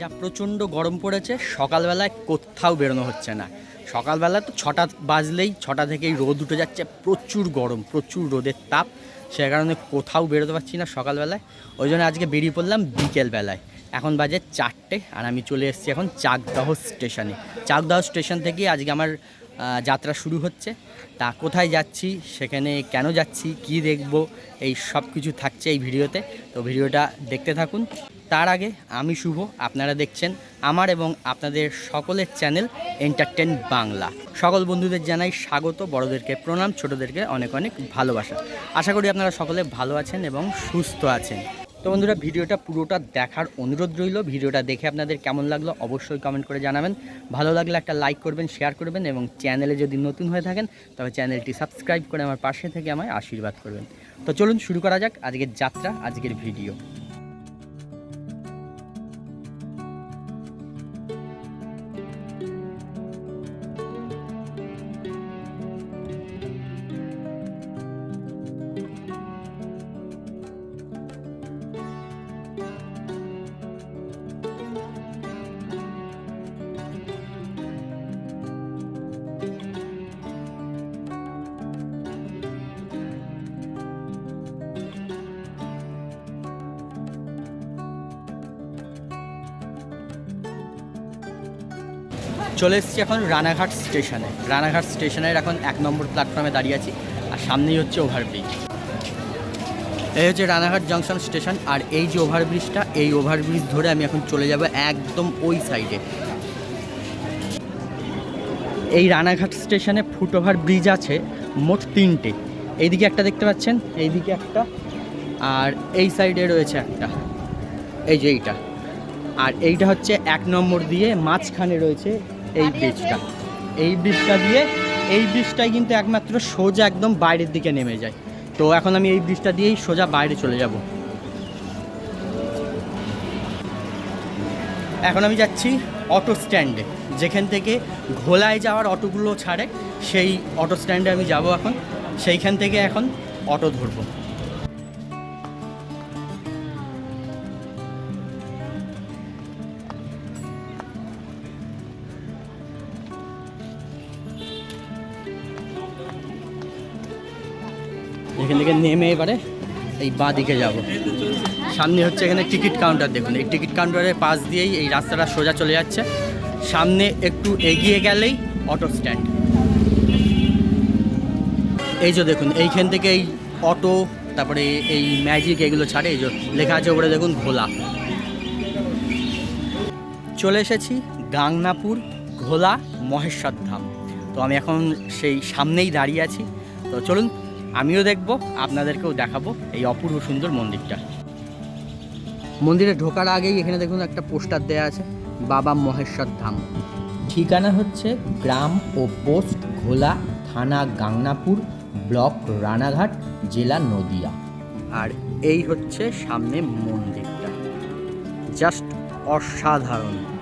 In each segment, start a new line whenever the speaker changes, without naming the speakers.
যা প্রচণ্ড গরম পড়েছে, সকালবেলায় কোথাও বেরোনো হচ্ছে না। সকালবেলা তো ছটা বাজলেই, ছটা থেকেই রোদ উঠে যাচ্ছে, প্রচুর গরম, প্রচুর রোদের তাপ। সে কারণে কোথাও বেরোতে পারছি না সকালবেলায়। ওই জন্য আজকে বেরিয়ে পড়লাম বিকেলবেলায়। এখন বাজে চারটে, আর আমি চলে এসেছি এখন চাকদহ স্টেশনে। চাকদহ স্টেশন থেকে আজকে আমার যাত্রা শুরু হচ্ছে। তা কোথায় যাচ্ছি, সেখানে কেন যাচ্ছি, কি দেখব, এই সব কিছু থাকছে এই ভিডিওতে। তো ভিডিওটা দেখতে থাকুন। তার আগে আমি শুভ, আপনারা দেখছেন আমার এবং আপনাদের সকলের চ্যানেল এন্টারটেন বাংলা সকল বন্ধুদের জানাই স্বাগত, বড়দেরকে প্রণাম, ছোটদেরকে অনেক অনেক ভালোবাসা। আশা করি আপনারা সকলে ভালো আছেন এবং সুস্থ আছেন। তো বন্ধুরা, ভিডিওটা পুরোটা দেখার অনুরোধ রইল। ভিডিওটা দেখে আপনাদের কেমন লাগল অবশ্যই কমেন্ট করে জানাবেন। ভালো লাগলে একটা লাইক করবেন শেয়ার করবেন এবং চ্যানেলে যদি নতুন হয়ে থাকেন, তবে চ্যানেলটি সাবস্ক্রাইব করে আমার পাশে থেকে আমায় আশীর্বাদ করবেন। তো চলুন শুরু করা যাক আজকের যাত্রা, আজকের ভিডিও চলে এসেছি এখন রানাঘাট স্টেশনে। রানাঘাট স্টেশনের এখন এক নম্বর প্ল্যাটফর্মে দাঁড়িয়ে আছি, আর সামনেই হচ্ছে ওভারব্রিজ। এই হচ্ছে রানাঘাট জংশন স্টেশন, আর এই যে ওভারব্রিজটা, এই ওভারব্রিজ ধরে আমি এখন চলে যাব একদম ওই সাইডে এই রানাঘাট স্টেশনে ফুটওভার ব্রিজ আছে মোট তিনটে। এইদিকে একটা দেখতে পাচ্ছেন, এইদিকে একটা, আর এই সাইডে রয়েছে একটা। এই যে এইটা। আর এইটা হচ্ছে এক নম্বর দিয়ে মাঝখানে রয়েছে এই ব্রিজটা এই ব্রিজটা দিয়ে, এই ব্রিজটাই কিন্তু একমাত্র সোজা একদম বাইরের দিকে নেমে যায়। তো এখন আমি এই ব্রিজটা দিয়েই সোজা বাইরে চলে যাব। এখন আমি যাচ্ছি অটো স্ট্যান্ডে যেখান থেকে ঘোলায় যাওয়ার অটোগুলো ছাড়ে, সেই অটো স্ট্যান্ডে আমি যাব এখন। সেইখান থেকে এখন অটো ধরবো। এবারে এই বাঁ দিকে যাব। সামনে হচ্ছে এখানে টিকিট কাউন্টার দেখুন। এই টিকিট কাউন্টারের পাশ দিয়েই এই রাস্তাটা সোজা চলে যাচ্ছে। সামনে একটু এগিয়ে গেলেই অটো স্ট্যান্ড। এই যে দেখুন, এইখান থেকে এই অটো, তারপরে এই ম্যাজিক এগুলো ছাড়ে, এই যে লেখা আছে ওপরে দেখুন ভোলা চলে এসেছি গাংনাপুর ঘোলা মহেশ্বর ধাম। তো আমি এখন সেই সামনেই দাঁড়িয়ে আছি। তো চলুন আমিও দেখব আপনাদেরকেও দেখাবো এই অপূর্ব সুন্দর মন্দিরটা। মন্দিরে ঢোকার আগেই এখানে দেখুন একটা পোস্টার দেওয়া আছে বাবা মহেশ্বর ধাম। ঠিকানা হচ্ছে গ্রাম ও পোস্ট ঘোলা থানা গাংনাপুর ব্লক রানাঘাট জেলা নদিয়া। আর এই হচ্ছে সামনে মন্দিরটা। জাস্ট অসাধারণ।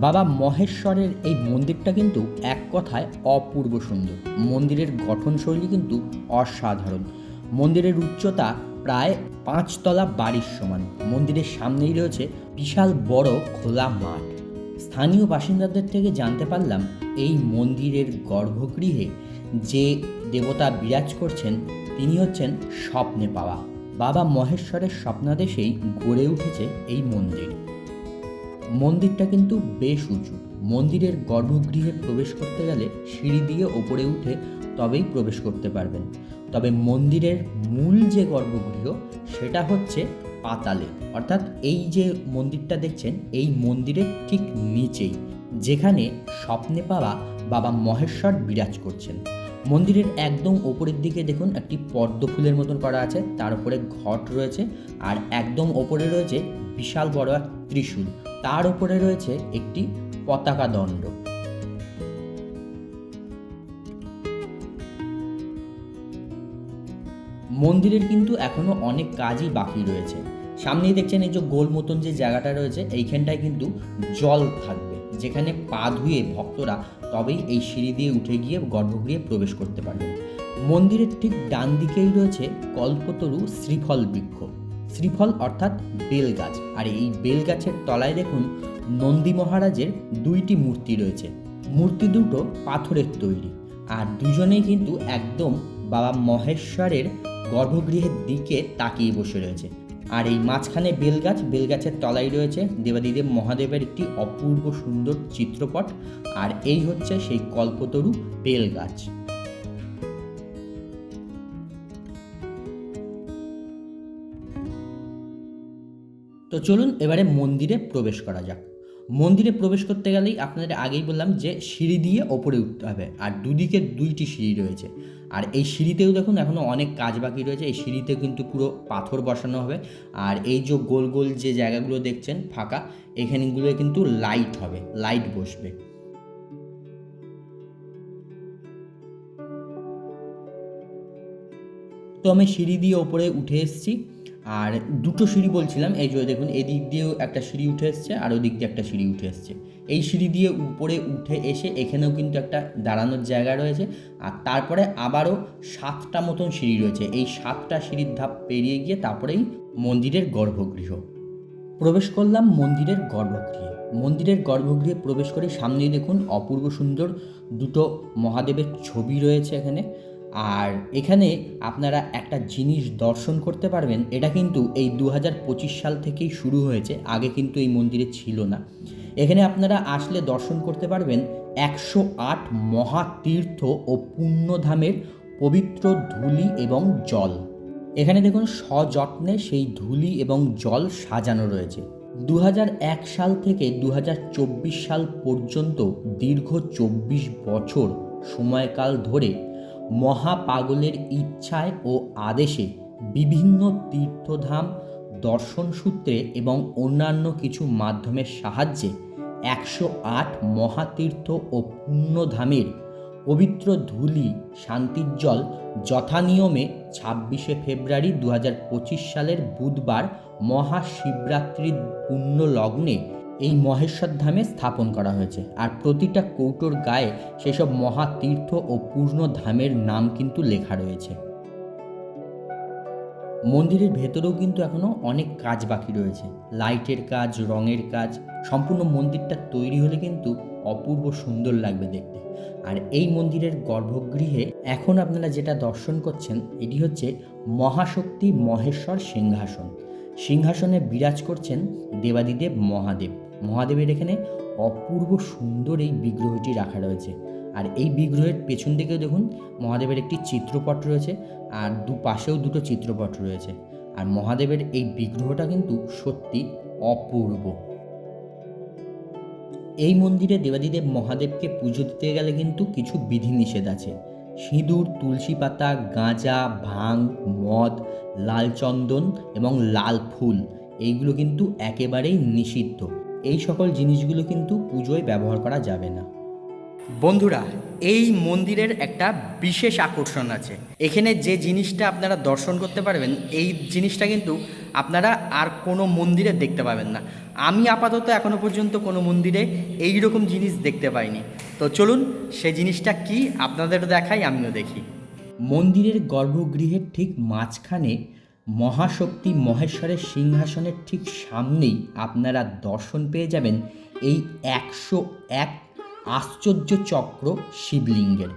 বাবা মহেশ্বরের এই মন্দিরটা কিন্তু এক কথায় অপূর্ব সুন্দর। মন্দিরের গঠনশৈলী কিন্তু অসাধারণ। মন্দিরের উচ্চতা প্রায় পাঁচতলা বাড়ির সমান। মন্দিরের সামনেই রয়েছে বিশাল বড় খোলা মাঠ। স্থানীয় বাসিন্দাদের থেকে জানতে পারলাম, এই মন্দিরের গর্ভগৃহে যে দেবতা বিরাজ করছেন, তিনি হচ্ছেন স্বপ্নে পাওয়া। বাবা মহেশ্বরের স্বপ্নাদেশেই গড়ে উঠেছে এই মন্দির। মন্দিরটা কিন্তু বেশ উঁচু। মন্দিরের গর্ভগৃহে প্রবেশ করতে গেলে সিঁড়ি দিয়ে ওপরে উঠে তবেই প্রবেশ করতে পারবেন। তবে মন্দিরের মূল যে গর্ভগৃহ, সেটা হচ্ছে পাতালে। অর্থাৎ এই যে মন্দিরটা দেখছেন, এই মন্দিরের ঠিক নিচেই, যেখানে স্বপ্নে পাওয়া বাবা মহেশ্বর বিরাজ করছেন। মন্দিরের একদম ওপরের দিকে দেখুন, একটি পদ্ম ফুলের মতন করা আছে, তার উপরে ঘট রয়েছে, আর একদম ওপরে রয়েছে বিশাল বড় এক ত্রিশূল। তার উপরে রয়েছে একটি পতাকা দণ্ড। মন্দিরের কিন্তু এখনও অনেক কাজই বাকি রয়েছে। সামনেই দেখছেন এই যে গোল মতন যে জায়গাটা রয়েছে, এইখানটায় কিন্তু জল থাকবে, যেখানে পা ধুয়ে ভক্তরা তবেই এই সিঁড়ি দিয়ে উঠে গিয়ে গর্ভগৃহে প্রবেশ করতে পারবেন। মন্দিরের ঠিক ডান দিকেই রয়েছে কল্পতরু শ্রীফল বৃক্ষ। শ্রীফল অর্থাৎ বেল গাছ। আর এই বেল গাছের তলায় দেখুন নন্দী মহারাজের দুইটি মূর্তি রয়েছে। মূর্তি দুটো পাথরের তৈরি। আর দুজনেই কিন্তু একদম বাবা মহেশ্বরের গর্ভগৃহের দিকে তাকিয়ে বসে রয়েছে। আর এই মাঝখানে বেলগাছ বেলগাছের তলায় রয়েছে দেবাদিদেব মহাদেবের একটি অপূর্ব সুন্দর চিত্রপট। আর এই হচ্ছে সেই কল্পতরু বেলগাছ তো চলুন এবারে মন্দিরে প্রবেশ করা যাক। মন্দিরে প্রবেশ করতে গেলেই আপনাদের আগেই বললাম যে সিঁড়ি দিয়ে ওপরে উঠতে হবে, আর দুদিকে দুইটি সিঁড়ি রয়েছে। আর এই সিঁড়িতেও দেখুন এখনও অনেক কাজ বাকি রয়েছে, এই সিঁড়িতে কিন্তু পুরো পাথর বসানো হবে। আর এই যে গোল গোল যে জায়গাগুলো দেখছেন ফাঁকা এখানেগুলো কিন্তু লাইট হবে, লাইট বসবে। তো আমি সিঁড়ি দিয়ে ওপরে উঠে এসেছি। আর দুটো সিঁড়ি বলছিলাম, এই যে দেখুন, এদিক দিয়েও একটা সিঁড়ি উঠে এসছে আর ওদিক দিয়ে একটা সিঁড়ি উঠে এসছে। এই সিঁড়ি দিয়ে উপরে উঠে এসে এখানেও কিন্তু একটা দাঁড়ানোর জায়গা রয়েছে আর তারপরে আবারও সাতটা মতন সিঁড়ি রয়েছে। এই সাতটা সিঁড়ির ধাপ পেরিয়ে গিয়ে তারপরেই মন্দিরের গর্ভগৃহ। প্রবেশ করলাম মন্দিরের গর্ভগৃহে। মন্দিরের গর্ভগৃহে প্রবেশ করে সামনেই দেখুন অপূর্ব সুন্দর দুটো মহাদেবের ছবি রয়েছে এখানে। আর এখানে আপনারা একটা জিনিস দর্শন করতে পারবেন, এটা কিন্তু এই দু হাজার পঁচিশ সাল থেকেই শুরু হয়েছে, আগে কিন্তু এই মন্দিরে ছিল না। এখানে আপনারা আসলে দর্শন করতে পারবেন একশো আট মহাতীর্থ ও পুণ্যধামের পবিত্র ধুলি এবং জল। এখানে দেখুন সযত্নে সেই ধুলি এবং জল সাজানো রয়েছে। দু হাজার এক সাল থেকে দু হাজার চব্বিশ সাল পর্যন্ত দীর্ঘ চব্বিশ বছর সময়কাল ধরে মহাপাগলের ইচ্ছায় ও আদেশে বিভিন্ন তীর্থধাম, দর্শন সূত্রে এবং অন্যান্য কিছু মাধ্যমের সাহায্যে একশো আট মহাতীর্থ ও পুণ্যধামের পবিত্র ধুলি, শান্তির জল যথানিয়মে ছাব্বিশে ফেব্রুয়ারি দু হাজার পঁচিশ সালের বুধবার মহাশিবরাত্রির পুণ্য লগ্নে এই মহেশ্বর ধামে স্থাপন করা হয়েছে। আর প্রতিটা কৌটোর গায়ে সেসব মহাতীর্থ ও পূর্ণ ধামের নাম কিন্তু লেখা রয়েছে। মন্দিরের ভেতরেও কিন্তু এখনও অনেক কাজ বাকি রয়েছে। লাইটের কাজ, রঙের কাজ, সম্পূর্ণ মন্দিরটা তৈরি হলে কিন্তু অপূর্ব সুন্দর লাগবে দেখতে। আর এই মন্দিরের গর্ভগৃহে এখন আপনারা যেটা দর্শন করছেন, এটি হচ্ছে মহাশক্তি মহেশ্বর সিংহাসন। সিংহাসনে বিরাজ করছেন দেবাদিদেব মহাদেব। মহাদেবের এখানে অপূর্ব সুন্দর এই বিগ্রহটি রাখা রয়েছে। আর এই বিগ্রহের পেছন দিকেও দেখুন, মহাদেবের একটি চিত্রপট রয়েছে আর দু পাশেও দুটো চিত্রপট রয়েছে। আর মহাদেবের এই বিগ্রহটা কিন্তু সত্যি অপূর্ব। এই মন্দিরে দেবাদিদেব মহাদেবকে পুজো দিতে গেলে কিন্তু কিছু বিধিনিষেধ আছে। সিঁদুর, তুলসী পাতা, গাঁজা, ভাং, মদ, লাল চন্দন এবং লাল ফুল, এইগুলো কিন্তু একেবারেই নিষিদ্ধ। এই সকল জিনিসগুলো কিন্তু পুজোয় ব্যবহার করা যাবে না। বন্ধুরা, এই মন্দিরের একটা বিশেষ আকর্ষণ আছে। এখানে যে জিনিসটা আপনারা দর্শন করতে পারবেন, এই জিনিসটা কিন্তু আপনারা আর কোনো মন্দিরে দেখতে পাবেন না। আমি আপাতত এখনও পর্যন্ত কোনো মন্দিরে এই রকম জিনিস দেখতে পাইনি। তো চলুন, সে জিনিসটা কি আপনাদেরও দেখাই, আমিও দেখি। মন্দিরের গর্ভগৃহের ঠিক মাঝখানে মহাশক্তি মহেশ্বরের সিংহাসনের ঠিক সামনেই আপনারা দর্শন পেয়ে যাবেন এই একশো এক আশ্চর্য চক্র শিবলিঙ্গের।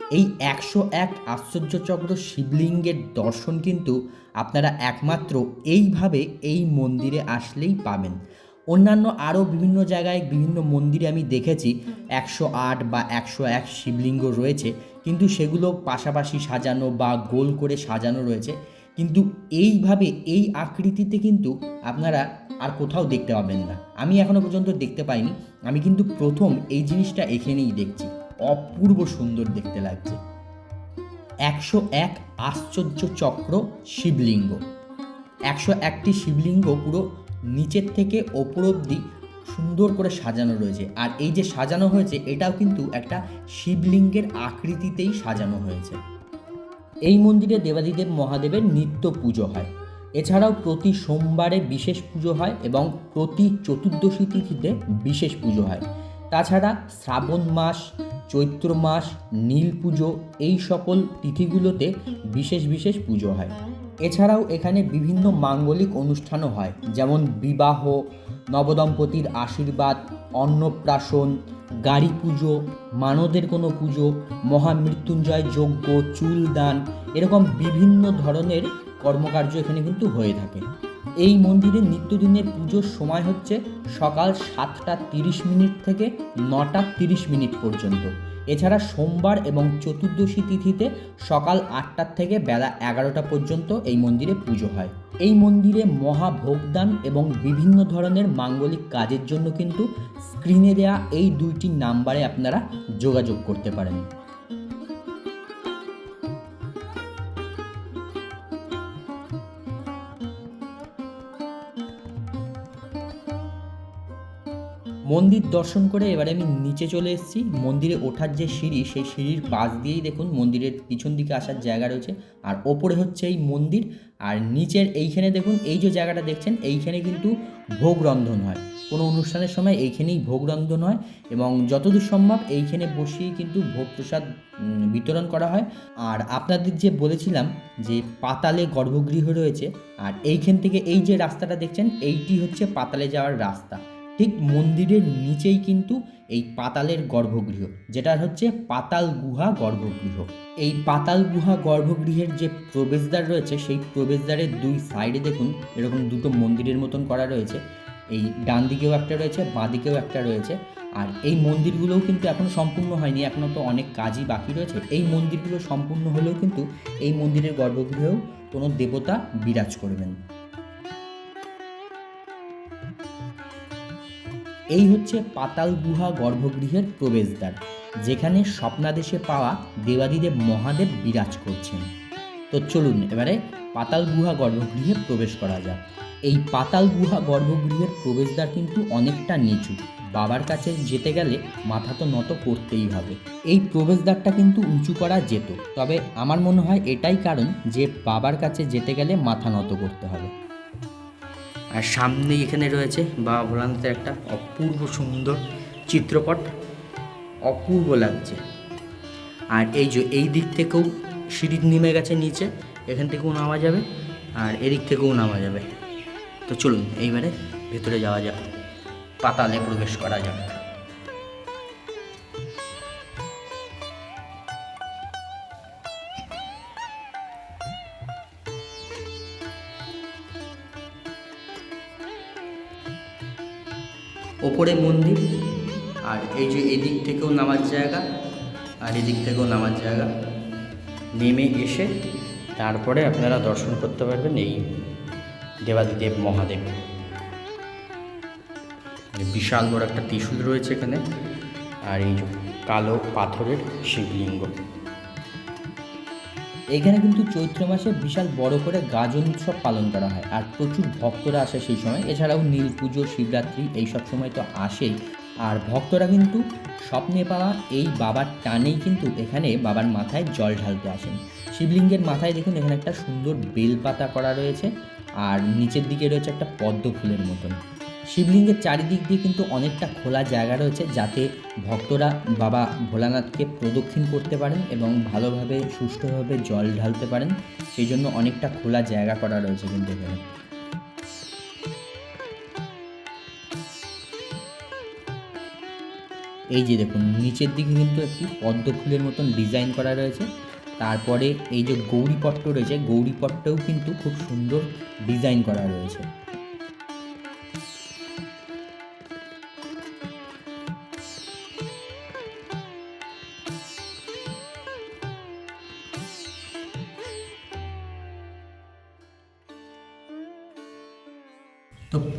এই একশো এক আশ্চর্য চক্র শিবলিঙ্গের দর্শন কিন্তু আপনারা একমাত্র এইভাবে এই মন্দিরে আসলেই পাবেন। অন্যান্য আরও বিভিন্ন জায়গায় বিভিন্ন মন্দিরে আমি দেখেছি, একশো আট বা একশো এক শিবলিঙ্গ রয়েছে, কিন্তু সেগুলো পাশাপাশি সাজানো বা গোল করে সাজানো রয়েছে। কিন্তু এইভাবে এই আকৃতিতে কিন্তু আপনারা আর কোথাও দেখতে পাবেন না। আমি এখনও পর্যন্ত দেখতে পাইনি। আমি কিন্তু প্রথম এই জিনিসটা এখানেই দেখছি। অপূর্ব সুন্দর দেখতে লাগছে। একশো এক আশ্চর্য চক্র শিবলিঙ্গ। একশো একটি শিবলিঙ্গ পুরো নিচের থেকে ওপর অব্দি সুন্দর করে সাজানো রয়েছে। আর এই যে সাজানো হয়েছে, এটাও কিন্তু একটা শিবলিঙ্গের আকৃতিতেই সাজানো হয়েছে। এই মন্দিরে দেবাদিদেব মহাদেবের নিত্য পুজো হয়। এছাড়াও প্রতি সোমবারে বিশেষ পুজো হয় এবং প্রতি চতুর্দশী তিথিতে বিশেষ পুজো হয়। তাছাড়া শ্রাবণ মাস, চৈত্র মাস, নীল পুজো এই সকল তিথিগুলোতে বিশেষ বিশেষ পুজো হয়। এছাড়াও এখানে বিভিন্ন মাঙ্গলিক অনুষ্ঠানও হয়, যেমন বিবাহ, নবদম্পতির আশীর্বাদ, অন্নপ্রাশন গাড়ি পুজো, মানদের কোনো পুজো, মহামৃত্যুঞ্জয় যজ্ঞ চুলদান এরকম বিভিন্ন ধরনের কর্মকার্য এখানে কিন্তু হয়ে থাকে। এই মন্দিরে নিত্যদিনের পুজোর সময় হচ্ছে সকাল সাতটা তিরিশ মিনিট থেকে নটা তিরিশ মিনিট পর্যন্ত। এছাড়া সোমবার এবং চতুর্দশী তিথিতে সকাল আটটার থেকে বেলা এগারোটা পর্যন্ত এই মন্দিরে পুজো হয়। এই মন্দিরে মহাভোগদান এবং বিভিন্ন ধরনের মাঙ্গলিক কাজের জন্য কিন্তু স্ক্রিনে দেয়া এই দুইটি নাম্বারে আপনারা যোগাযোগ করতে পারেন। মন্দির দর্শন করে এবারে আমি নিচে চলে এসেছি। মন্দিরে ওঠার যে সিঁড়ি, সেই সিঁড়ির পাশ দিয়েই দেখুন মন্দিরের পিছন দিকে আসার জায়গা রয়েছে। আর ওপরে হচ্ছে এই মন্দির। আর নিচের এইখানে দেখুন, এই যে জায়গাটা দেখছেন, এইখানে কিন্তু ভোগ রন্ধন হয়। কোনো অনুষ্ঠানের সময় এইখানেই ভোগ রন্ধন হয় এবং যতদূর সম্ভব এইখানে বসিয়েই কিন্তু ভোগ প্রসাদ বিতরণ করা হয়। আর আপনাদের যে বলেছিলাম যে পাতালে গর্ভগৃহ রয়েছে, আর এইখান থেকে এই যে রাস্তাটা দেখছেন, এইটি হচ্ছে পাতালে যাওয়ার রাস্তা। ঠিক মন্দিরের নিচেই কিন্তু এই পাতালের গর্ভগৃহ যেটা হচ্ছে পাতাল গুহা গর্ভগৃহ। এই পাতাল গুহা গর্ভগৃহের যে প্রবেশদ্বার রয়েছে, সেই প্রবেশদ্বারের দুই সাইডে দেখুন, এরকম দুটো মন্দিরের মতন করা রয়েছে। এই ডান দিকেও একটা রয়েছে, বাঁ দিকেও একটা রয়েছে। আর এই মন্দিরগুলোও কিন্তু এখনও সম্পূর্ণ হয়নি এখনও তো অনেক কাজই বাকি রয়েছে। এই মন্দিরগুলো সম্পূর্ণ হলেও কিন্তু এই মন্দিরের গর্ভগৃহেও কোনো দেবতা বিরাজ করবেন। এই হচ্ছে পাতাল গুহা গর্ভগৃহের প্রবেশদ্বার, যেখানে স্বপ্নাদেশে পাওয়া দেবাদিদেব মহাদেব বিরাজ করছেন। তো চলুন এবারে পাতাল গুহা গর্ভগৃহে প্রবেশ করা যাক। এই পাতাল গুহা গর্ভগৃহের প্রবেশদ্বার কিন্তু অনেকটা নিচু, বাবার কাছে যেতে গেলে মাথা তো নত করতেই হবে। এই প্রবেশদ্বারটা কিন্তু উঁচু করা যেত, তবে আমার মনে হয় এটাই কারণ যে বাবার কাছে যেতে গেলে মাথা নত করতে হবে। আর সামনেই এখানে রয়েছে বাবা ভোলানাথের একটা অপূর্ব সুন্দর চিত্রপট অপূর্ব লাগছে। আর এই যে এই দিক থেকেও সিঁড়ি নেমে গেছে নিচে, এখান থেকেও নামা যাবে আর এদিক থেকেও নামা যাবে। তো চলুন, এইবারে ভেতরে যাওয়া যাক, পাতালে প্রবেশ করা যাক। ওপরে মন্দির, আর এই যে এদিক থেকেও নামার জায়গা, আর এদিক থেকেও নামার জায়গা। নেমে এসে তারপরে আপনারা দর্শন করতে পারবেন এই দেবাদিদেব মহাদেব। বিশাল বড় একটা ত্রিশূল রয়েছে এখানে, আর এই যে কালো পাথরের শিবলিঙ্গ। এখানে কিন্তু চৈত্র মাসে বিশাল বড় করে গাজন উৎসব পালন করা হয় আর প্রচুর ভক্তরা আসে সেই সময়। এছাড়াও নীল পুজো, শিবরাত্রি এই সব সময় তো আসেই। আর ভক্তরা কিন্তু স্বপ্নে পাওয়া এই বাবার টানেই কিন্তু এখানে বাবার মাথায় জল ঢালতে আসেন। শিবলিঙ্গের মাথায় দেখুন এখানে একটা সুন্দর বেলপাতা করা রয়েছে আর নিচের দিকে রয়েছে একটা পদ্ম ফুলের মতন। শিবলিঙ্গের চারিদিক দিয়ে কিন্তু অনেকটা খোলা জায়গা রয়েছে যাতে ভক্তরা বাবা ভোলানাথকে প্রদক্ষিণ করতে পারেন এবং ভালোভাবে, সুষ্ঠুভাবে জল ঢালতে পারেন। সেই জন্য অনেকটা খোলা জায়গা করা রয়েছে কিন্তু এখানে। এই যে দেখুন, নিচের দিকে কিন্তু একটি পদ্ম ফুলের মতন ডিজাইন করা রয়েছে। তারপরে এই যে গৌরীপট্ট রয়েছে, গৌরীপট্টও কিন্তু খুব সুন্দর ডিজাইন করা রয়েছে।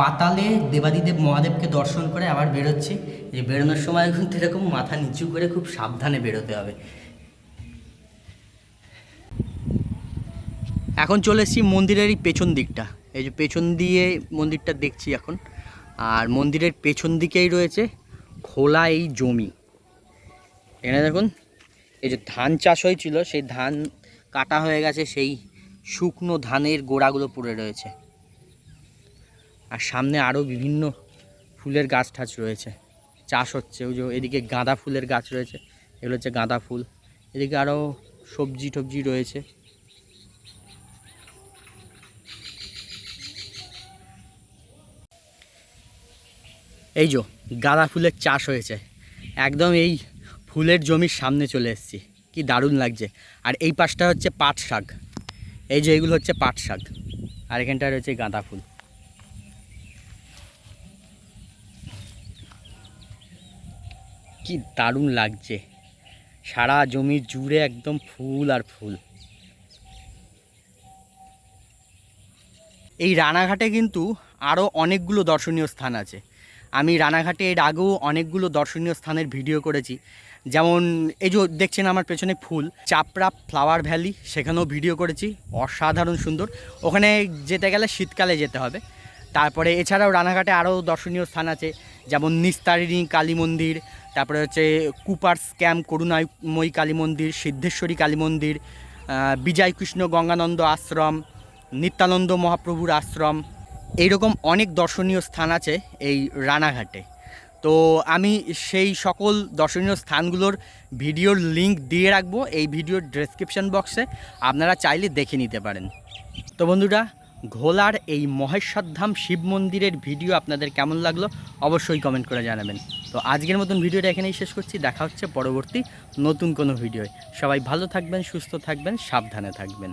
পাতালে দেবাদিদেব মহাদেবকে দর্শন করে আবার বেরোচ্ছি। যে বেরোনোর সময় কিন্তু এরকম মাথা নিচু করে খুব সাবধানে বেরোতে হবে। এখন চলে এসেছি মন্দিরেরই পেছন দিকটা। এই যে পেছন দিয়ে মন্দিরটা দেখছি এখন। আর মন্দিরের পেছন দিকেই রয়েছে খোলা এই জমি। এখানে দেখুন, এই যে ধান চাষ হয়েছিল, সেই ধান কাটা হয়ে গেছে, সেই শুকনো ধানের গোড়াগুলো পড়ে রয়েছে। আর সামনে আরও বিভিন্ন ফুলের গাছ টাছ রয়েছে। চাষ হচ্ছে, ওই যে এদিকে গাঁদা ফুলের গাছ রয়েছে, এগুলো হচ্ছে গাঁদা ফুল। এদিকে আরও সবজি টবজি রয়েছে। এই যে গাঁদা ফুলের চাষ হয়েছে, একদম এই ফুলের জমির সামনে চলে এসেছি। কি দারুণ লাগছে। আর এই পাশটা হচ্ছে পাট শাক, এই যে এইগুলো হচ্ছে পাট শাক, আর এখানটা রয়েছে গাঁদা ফুল। কি দারুণ লাগছে। সারা জমি জুড়ে একদম ফুল আর ফুল। এই রানাঘাটে কিন্তু আরও অনেকগুলো দর্শনীয় স্থান আছে। আমি রানাঘাটে এর আগেও অনেকগুলো দর্শনীয় স্থানের ভিডিও করেছি। যেমন এই যে দেখছেন আমার পেছনে ফুল, চাপড়া ফ্লাওয়ার ভ্যালি, সেখানেও ভিডিও করেছি। অসাধারণ সুন্দর। ওখানে যেতে গেলে শীতকালে যেতে হবে। তারপরে এছাড়াও রানাঘাটে আরও দর্শনীয় স্থান আছে। যেমন নিস্তারিণী, কালী মন্দির তারপরে হচ্ছে কুপার্স ক্যাম্প করুণাময়ী কালী মন্দির সিদ্ধেশ্বরী কালী মন্দির আহ, বিজয় কৃষ্ণ গঙ্গানন্দ আশ্রম নিত্যানন্দ মহাপ্রভুর আশ্রম এইরকম অনেক দর্শনীয় স্থান আছে এই রানাঘাটে। তো আমি সেই সকল দর্শনীয় স্থানগুলোর ভিডিওর লিংক দিয়ে রাখব এই ভিডিওর ডেসক্রিপশন বক্সে আপনারা চাইলে দেখে নিতে পারেন। তো বন্ধুরা ঘোলার এই মহেশ্বরধাম শিব মন্দিরের ভিডিও আপনাদের কেমন লাগল অবশ্যই কমেন্ট করে জানাবেন। তো আজকের মতন ভিডিওটা এখানেই শেষ করছি, দেখা হচ্ছে পরবর্তী নতুন কোনো ভিডিও সবাই ভালো থাকবেন, সুস্থ থাকবেন, সাবধানে থাকবেন।